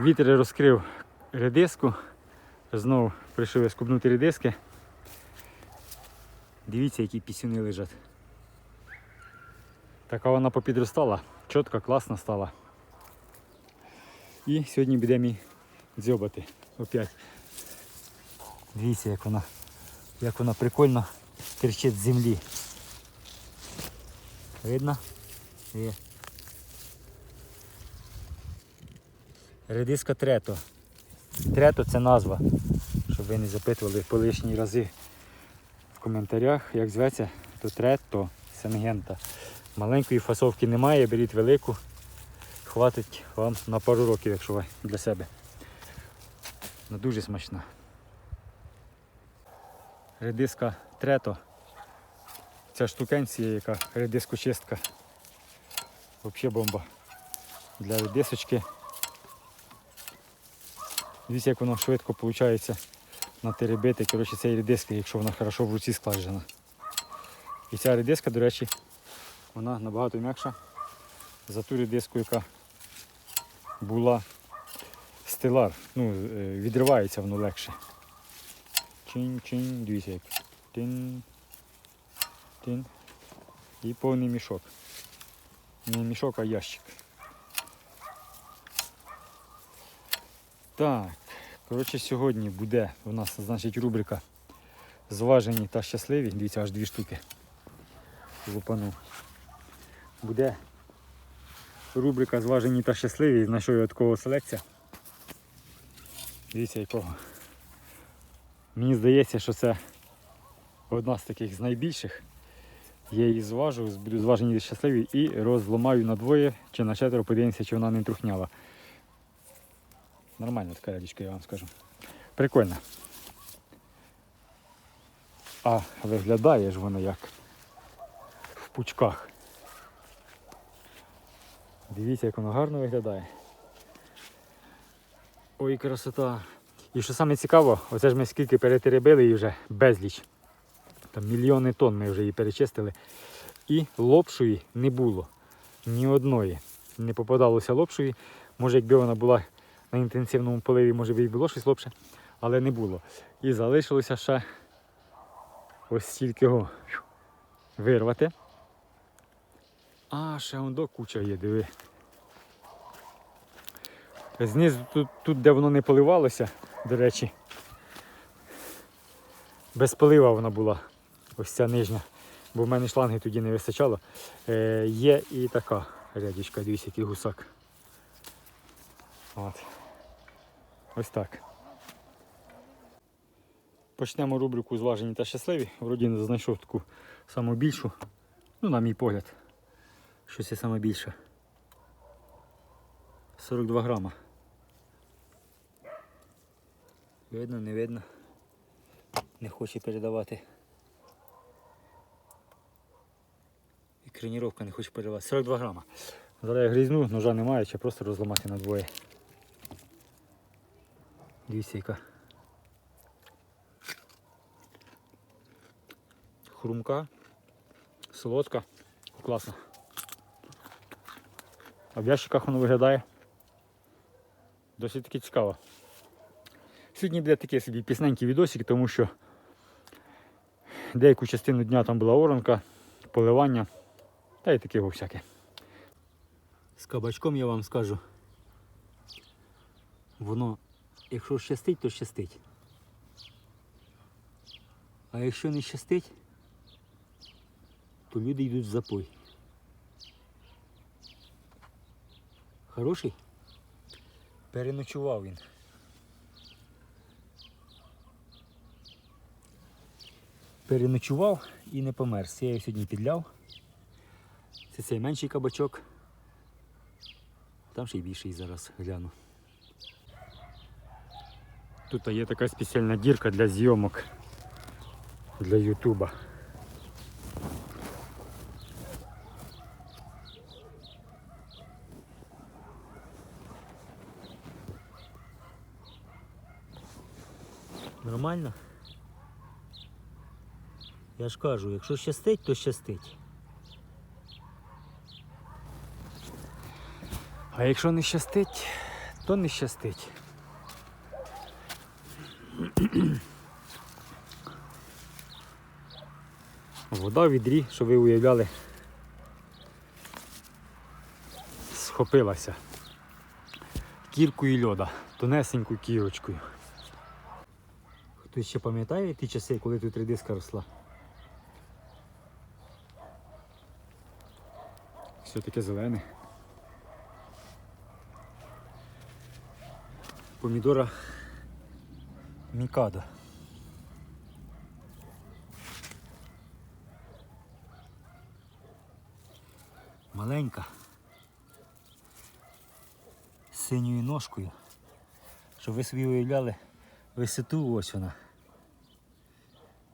Вітер розкрив редиску. Знову прийшов я скубнути редиски. Дивіться, які пісюни лежать. Така вона попідростала, чітко, класно стала. І сьогодні буде мій дзьобати опять. Дивіться, як вона, як вона прикольно кричить з землі. Видно? Є. Редиска трето. Трето це назва. Щоб ви не запитували по лишні рази в коментарях, як зветься, то трето сенгента. Маленької фасовки немає, беріть велику. Хватить вам на пару років, якщо ви для себе. Ну, дуже смачна. Редиска трето. Ця штукенція, яка редискочистка. Взагалі бомба. Для редисочки. Дивіться, як воно швидко виходить натеребити. Коротше, цієї редиски, якщо вона хорошо в руці складжена. І ця редиска, до речі, вона набагато м'якша за ту редиску, яка була стелар. Ну, е, відривається воно легше. Чин-чин, дивіться як. Тин. Тин. І повний мішок. Не мішок, а ящик. Так, коротше, сьогодні буде у нас, значить, рубрика Зважені та щасливі. Дивіться, аж дві штуки. Лупанув. Буде рубрика Зважені та щасливі. Знайшов я такого селекція. Дивіться якого. Мені здається, що це одна з таких з найбільших. Я її зважу, буду зважені та щасливі і розламаю на двоє чи на четверо, подивимося, чи вона не трухняла. Нормальна така рядічка, я вам скажу. Прикольно. А виглядає ж воно як в пучках. Дивіться, як воно гарно виглядає. Ой, красота. І що саме цікаво, оце ж ми скільки перетеребили її вже безліч. Там мільйони тонн ми вже її перечистили. І лопшої не було. Ні одної. Не попадалося лопшої. Може, якби вона була на інтенсивному поливі, може би і було щось лопше, але не було. І залишилося ще ось стільки його вирвати. А, ще ондо куча є, диви. Знизу тут, тут, де воно не поливалося, до речі, без полива вона була, ось ця нижня, бо в мене шланги тоді не вистачало. Е, є і така рядічка, дивіться, який гусак. От. Ось так. Почнемо рубрику зважені та щасливі. Вроді не знайшов таку саму більшу. Ну, на мій погляд. Щось є саме більше. 42 грама. Видно, не видно. Не хоче передавати. І креніровка не хоче передавати. 42 грама. Зараз я грізну, ножа немає, чи просто розламати на двоє. Дивіться. Хрумка, солодка, класно. А в ящиках воно виглядає досить таки цікаво. Сьогодні буде такий собі пісненький відосик, тому що деяку частину дня там була оранка, поливання та й таке всяке. З кабачком я вам скажу. Воно якщо щастить, то щастить. А якщо не щастить, то люди йдуть в запой. Хороший? Переночував він. Переночував і не помер. Я його сьогодні підляв. Це цей менший кабачок. Там ще й більший зараз гляну. Тут є така спеціальна дірка для зйомок для Ютуба. Нормально? Я ж кажу, якщо щастить, то щастить. А якщо не щастить, то не щастить. Вода в відрі, що ви уявляли, схопилася кіркою льода, тонесенькою кірочкою. Хтось ще пам'ятає ті часи, коли тут редиска росла? Все таке зелене. Помідора Мікадо. Маленька. З синьою ножкою. Щоб ви собі уявляли висоту ось вона.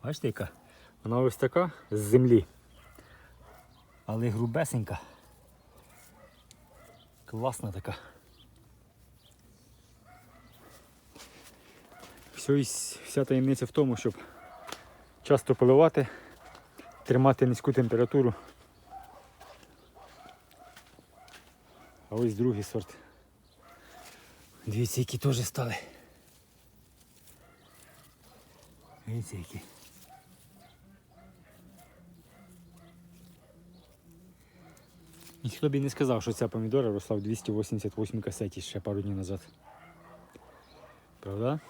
Бачите яка? Вона ось така з землі. Але грубесенька. Класна така. Все, вся таємниця в тому, щоб часто поливати, тримати низьку температуру. А ось другий сорт. Дивіться, які теж стали. Дивіться, які. Ніхто б і не сказав, що ця помідора росла в 288 касеті ще пару днів назад. Правда?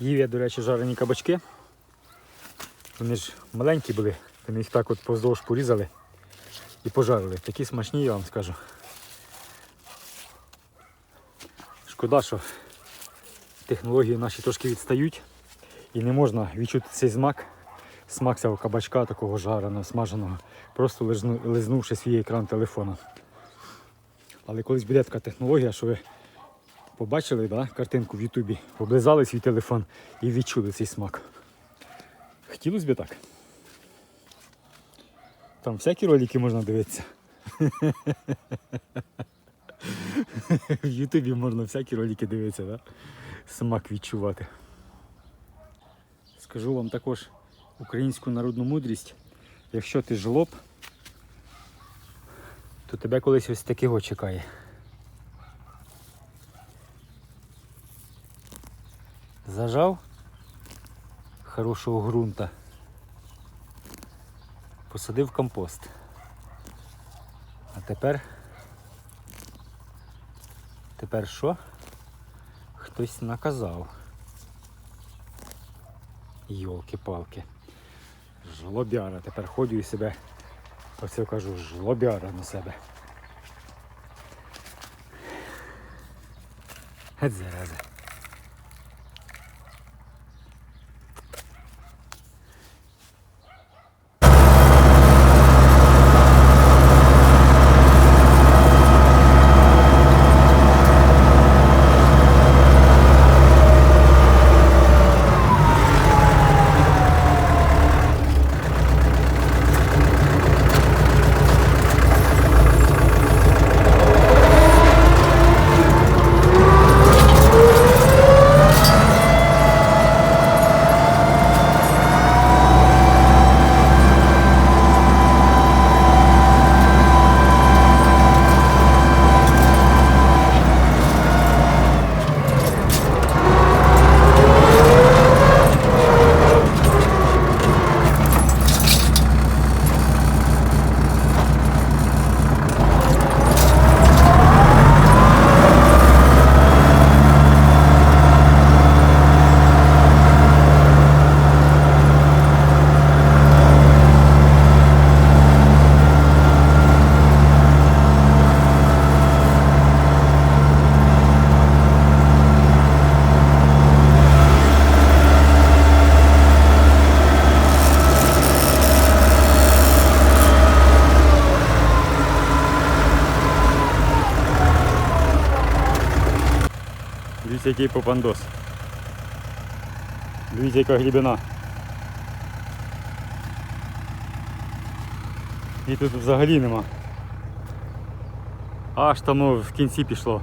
Їв я, до речі, жарені кабачки. Вони ж маленькі були, вони їх так от поздовж порізали і пожарили. Такі смачні, я вам скажу. Шкода, що технології наші трошки відстають і не можна відчути цей смак, смак цього кабачка, такого жареного, смаженого, просто лизнувши свій екран телефона. Але колись буде така технологія, що ви побачили да, картинку в Ютубі, облизали свій телефон і відчули цей смак. Хотілося б так. Там всякі ролики можна дивитися. В Ютубі можна всякі ролики дивитися, да? смак відчувати. Скажу вам також українську народну мудрість. Якщо ти жлоб, то тебе колись ось такого чекає. Зажав хорошого ґрунта. Посадив компост. А тепер. Тепер що? Хтось наказав. Йолки-палки. Жлобяра. Тепер ходю і себе. Оце кажу, жлобяра на себе. Геть зараза. Який попандос. Дивіться, яка глибина. І тут взагалі нема. Аж там в кінці пішло.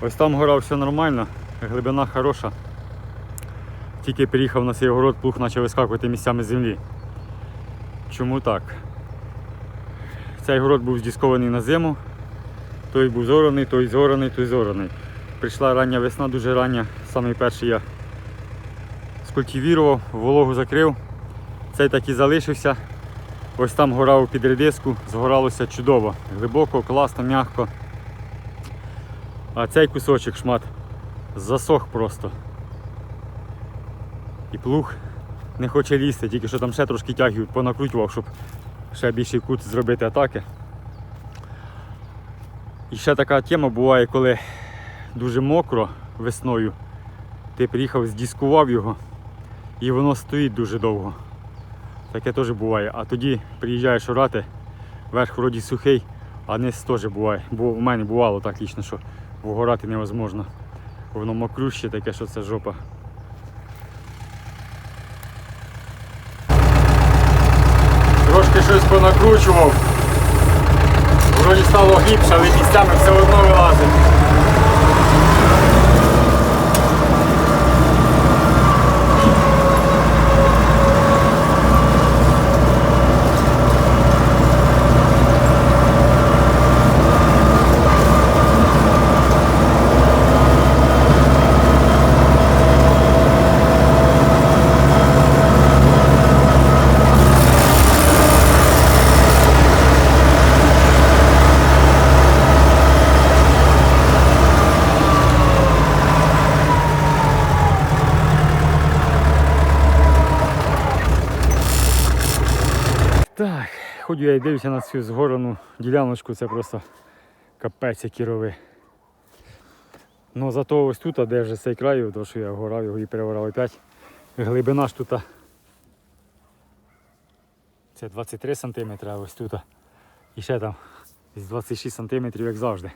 Ось там гора все нормально, глибина хороша. Тільки приїхав на цей город, плуг почав вискакувати місцями землі. Чому так? Цей город був здіскований на зиму. Той був зораний, той зораний, той зораний. Прийшла рання весна, дуже рання. Самий перший я скультивірував, вологу закрив. Цей так і залишився. Ось там горав під редиску, згоралося чудово. Глибоко, класно, м'яко. А цей кусочок шмат засох просто. І плуг не хоче лізти, тільки що там ще трошки тягів понакручував, щоб ще більший кут зробити атаки. І ще така тема буває, коли дуже мокро весною, ти приїхав, здіскував його і воно стоїть дуже довго. Таке теж буває. А тоді приїжджаєш орати, верх вроді сухий, а низ теж буває. Бо в мене бувало так лічно, що вгорати невозможно. Воно мокруще таке, що це жопа. Трошки щось понакручував. Вроді стало глибше, але місцями все одно вилазить. Ходю я і дивлюся на цю згорену діляночку, це просто капець які рови. Ну зато ось тут, де вже цей край, то що я горав його і переворав опять. Глибина ж тут. Це 23 см, а ось тут. І ще там десь 26 см, як завжди.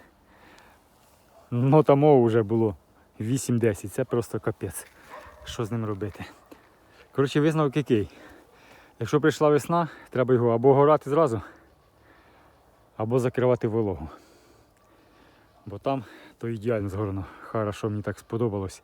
Ну там вже було 8-10, це просто капець. Що з ним робити? Коротше, висновок який? Якщо прийшла весна, треба його або горати зразу, або закривати вологу. Бо там то ідеально згорно. Хорошо, мені так сподобалось.